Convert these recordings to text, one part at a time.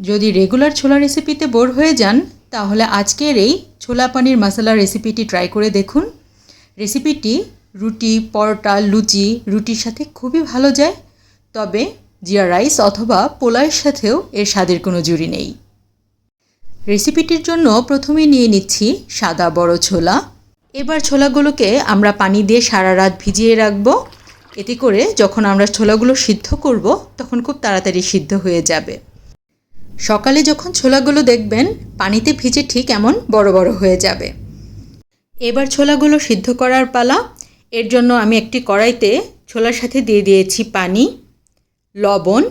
যদি রেগুলার ছোলা রেসিপিতে বোর হয়ে যান, তাহলে আজকের এই ছোলা পানির মশলা রেসিপিটি ট্রাই করে দেখুন। রেসিপিটি রুটি, পরোটা, লুচি, রুটির সাথে খুবই ভালো যায়, তবে জিরা রাইস অথবা পোলাওয়ের সাথেও এর স্বাদের কোনো জুড়ি নেই। রেসিপিটির জন্য প্রথমে নিয়ে নিচ্ছি সাদা বড় ছোলা। এবার ছোলাগুলোকে আমরা পানি দিয়ে সারা রাত ভিজিয়ে রাখব। এতে করে যখন আমরা ছোলাগুলো সিদ্ধ করব, তখন খুব তাড়াতাড়ি সিদ্ধ হয়ে যাবে। সকালে যখন ছোলাগুলো দেখবেন, পানিতে ভিজে ঠিক এমন বড় বড় হয়ে যাবে। এবার ছোলাগুলো সিদ্ধ করার পালা। এর জন্য আমি একটি কড়াইতে ছোলার সাথে দিয়ে দিয়েছি পানি, লবণ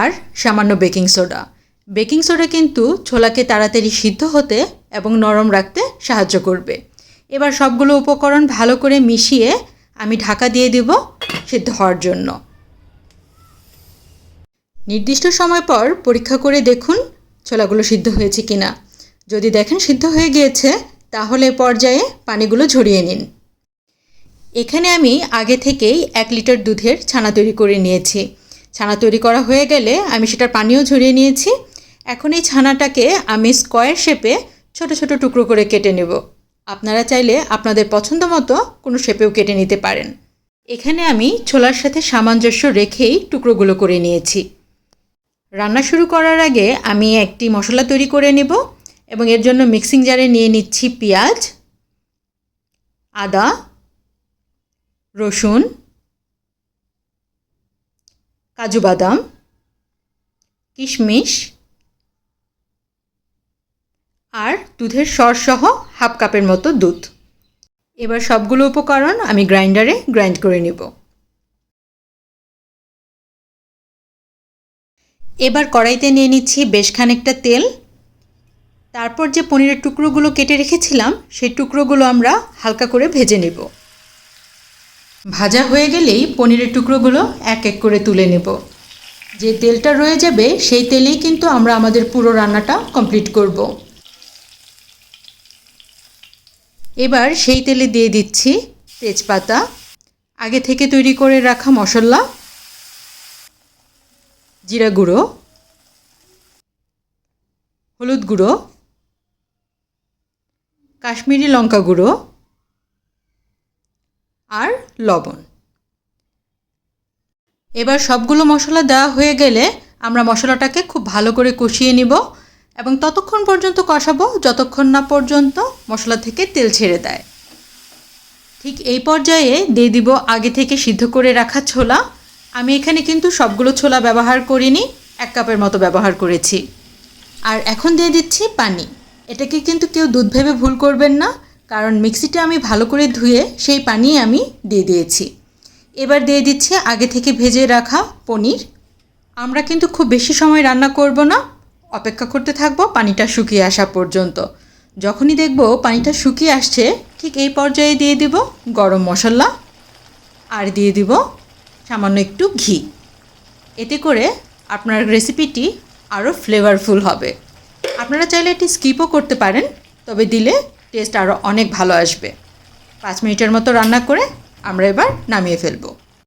আর সামান্য বেকিং সোডা। বেকিং সোডা কিন্তু ছোলাকে তাড়াতাড়ি সিদ্ধ হতে এবং নরম রাখতে সাহায্য করবে। এবার সবগুলো উপকরণ ভালো করে মিশিয়ে আমি ঢাকা দিয়ে দেব সিদ্ধ হওয়ার জন্য। নির্দিষ্ট সময় পর পরীক্ষা করে দেখুন ছোলাগুলো সিদ্ধ হয়েছে কিনা। যদি দেখেন সিদ্ধ হয়ে গিয়েছে, তাহলে পর্যায়ে পানিগুলো ঝরিয়ে নিন। এখানে আমি আগে থেকেই এক লিটার দুধের ছানা তৈরি করে নিয়েছি। ছানা তৈরি করা হয়ে গেলে আমি সেটার পানিও ঝরিয়ে নিয়েছি। এখন এই ছানাটাকে আমি স্কোয়ার শেপে ছোট ছোট টুকরো করে কেটে নেব। আপনারা চাইলে আপনাদের পছন্দ মতো কোনো শেপেও কেটে নিতে পারেন। এখানে আমি ছোলার সাথে সামঞ্জস্য রেখেই টুকরোগুলো করে নিয়েছি। রান্না শুরু করার আগে আমি একটি মশলা তৈরি করে নেব এবং এর জন্য মিক্সিং জারে নিয়ে নিচ্ছি পেঁয়াজ, আদা, রসুন, কাজু বাদাম, কিশমিশ আর দুধের সরসহ হাফ কাপের মতো দুধ। এবার সবগুলো উপকরণ আমি গ্রাইন্ডারে গ্রাইন্ড করে নেব। এবার কড়াইতে নিয়ে নিচ্ছি বেশ খানিকটা তেল। তারপর যে পনিরের টুকরোগুলো কেটে রেখেছিলাম, সেই টুকরোগুলো আমরা হালকা করে ভেজে নেব। ভাজা হয়ে গেলেই পনিরের টুকরোগুলো এক এক করে তুলে নেব। যে তেলটা রয়ে যাবে, সেই তেলেই কিন্তু আমরা আমাদের পুরো রান্নাটা কমপ্লিট করব। এবার সেই তেলে দিয়ে দিচ্ছি তেজপাতা। আগে থেকে তৈরি করে রাখা মশলা জিরা গুঁড়ো, হলুদ গুঁড়ো, কাশ্মীরি লঙ্কা গুঁড়ো আর লবণ। এবার সবগুলো মশলা দেওয়া হয়ে গেলে আমরা মশলাটাকে খুব ভালো করে কষিয়ে নিব এবং ততক্ষণ পর্যন্ত কষাবো যতক্ষণ না পর্যন্ত মশলা থেকে তেল ছেড়ে দেয়। ঠিক এই পর্যায়ে দিয়ে দিব আগে থেকে সিদ্ধ করে রাখা ছোলা। আমি এখানে কিন্তু সবগুলো ছোলা ব্যবহার করিনি, এক কাপের মতো ব্যবহার করেছি। আর এখন দিয়ে দিচ্ছি পানি। এটাকে কিন্তু কেউ দুধ ভেবে ভুল করবেন না, কারণ মিক্সিটা আমি ভালো করে ধুয়ে সেই পানি আমি দিয়ে দিয়েছি। এবার দিয়ে দিচ্ছি আগে থেকে ভেজে রাখা পনির। আমরা কিন্তু খুব বেশি সময় রান্না করব না, অপেক্ষা করতে থাকব পানিটা শুকিয়ে আসা পর্যন্ত। যখনই দেখব পানিটা শুকিয়ে আসছে, ঠিক এই পর্যায়ে দিয়ে দিব গরম মশলা, আর দিয়ে দিব সামান্য একটু ঘি। এতে করে আপনার রেসিপিটি আরও ফ্লেভারফুল হবে। আপনারা চাইলে এটি স্কিপও করতে পারেন, তবে দিলে টেস্ট আরও অনেক ভালো আসবে। পাঁচ মিনিটের মতো রান্না করে আমরা এবার নামিয়ে ফেলব।